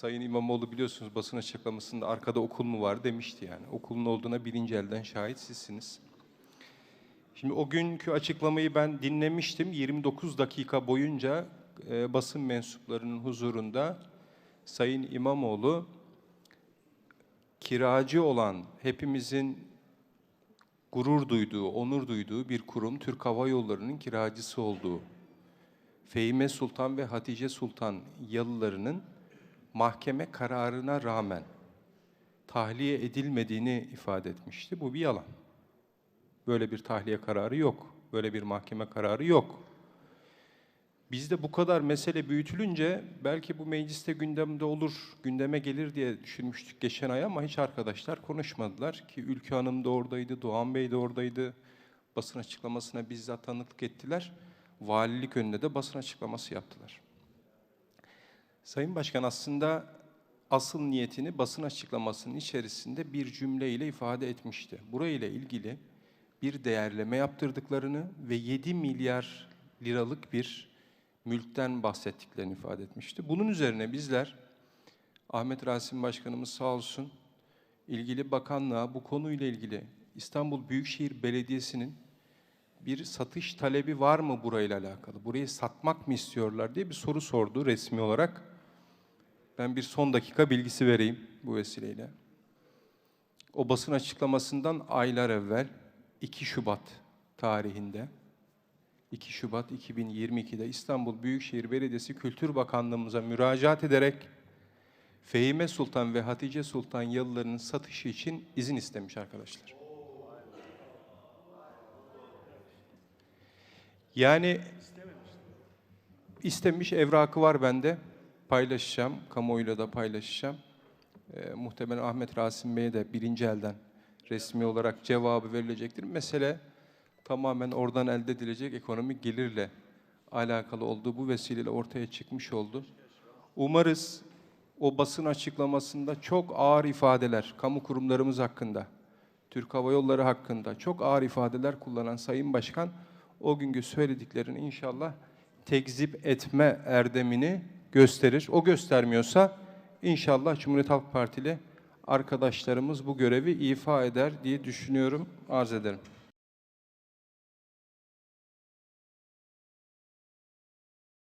Sayın İmamoğlu biliyorsunuz basın açıklamasında arkada okul mu var demişti yani. Okulun olduğuna birinci elden şahit sizsiniz. Şimdi o günkü açıklamayı ben dinlemiştim. 29 dakika boyunca e, basın mensuplarının huzurunda Sayın İmamoğlu kiracı olan hepimizin gurur duyduğu, onur duyduğu bir kurum Türk Hava Yolları'nın kiracısı olduğu, Fehime Sultan ve Hatice Sultan yalılarının mahkeme kararına rağmen tahliye edilmediğini ifade etmişti. Bu bir yalan. Böyle bir tahliye kararı yok. Böyle bir mahkeme kararı yok. Bizde bu kadar mesele büyütülünce belki bu mecliste gündemde olur, gündeme gelir diye düşünmüştük geçen ay ama hiç arkadaşlar konuşmadılar ki Ülkü Hanım da oradaydı, Doğan Bey de oradaydı. Basın açıklamasına bizzat tanıklık ettiler. Valilik önünde de basın açıklaması yaptılar. Sayın Başkan aslında asıl niyetini basın açıklamasının içerisinde bir cümleyle ifade etmişti. Burayla ilgili bir değerleme yaptırdıklarını ve 7 milyar liralık bir mülkten bahsettiklerini ifade etmişti. Bunun üzerine bizler Ahmet Rasim Başkanımız sağ olsun ilgili bakanlığa bu konuyla ilgili İstanbul Büyükşehir Belediyesi'nin bir satış talebi var mı burayla alakalı? Burayı satmak mı istiyorlar diye bir soru sordu resmi olarak. Ben bir son dakika bilgisi vereyim bu vesileyle. O basın açıklamasından aylar evvel 2 Şubat tarihinde 2 Şubat 2022'de İstanbul Büyükşehir Belediyesi Kültür Bakanlığımıza müracaat ederek Fehime Sultan ve Hatice Sultan yalılarının satışı için izin istemiş arkadaşlar. Yani istemiş evrakı var bende. Paylaşacağım, kamuoyuyla da paylaşacağım. Ee, muhtemelen Ahmet Rasim Bey'e de birinci elden resmi olarak cevabı verilecektir. Mesele tamamen oradan elde edilecek ekonomik gelirle alakalı olduğu bu vesileyle ortaya çıkmış oldu. Umarız o basın açıklamasında çok ağır ifadeler, kamu kurumlarımız hakkında, Türk Hava Yolları hakkında çok ağır ifadeler kullanan Sayın Başkan o günkü söylediklerini inşallah tekzip etme erdemini gösterir. O göstermiyorsa inşallah Cumhuriyet Halk Partili arkadaşlarımız bu görevi ifa eder diye düşünüyorum, arz ederim.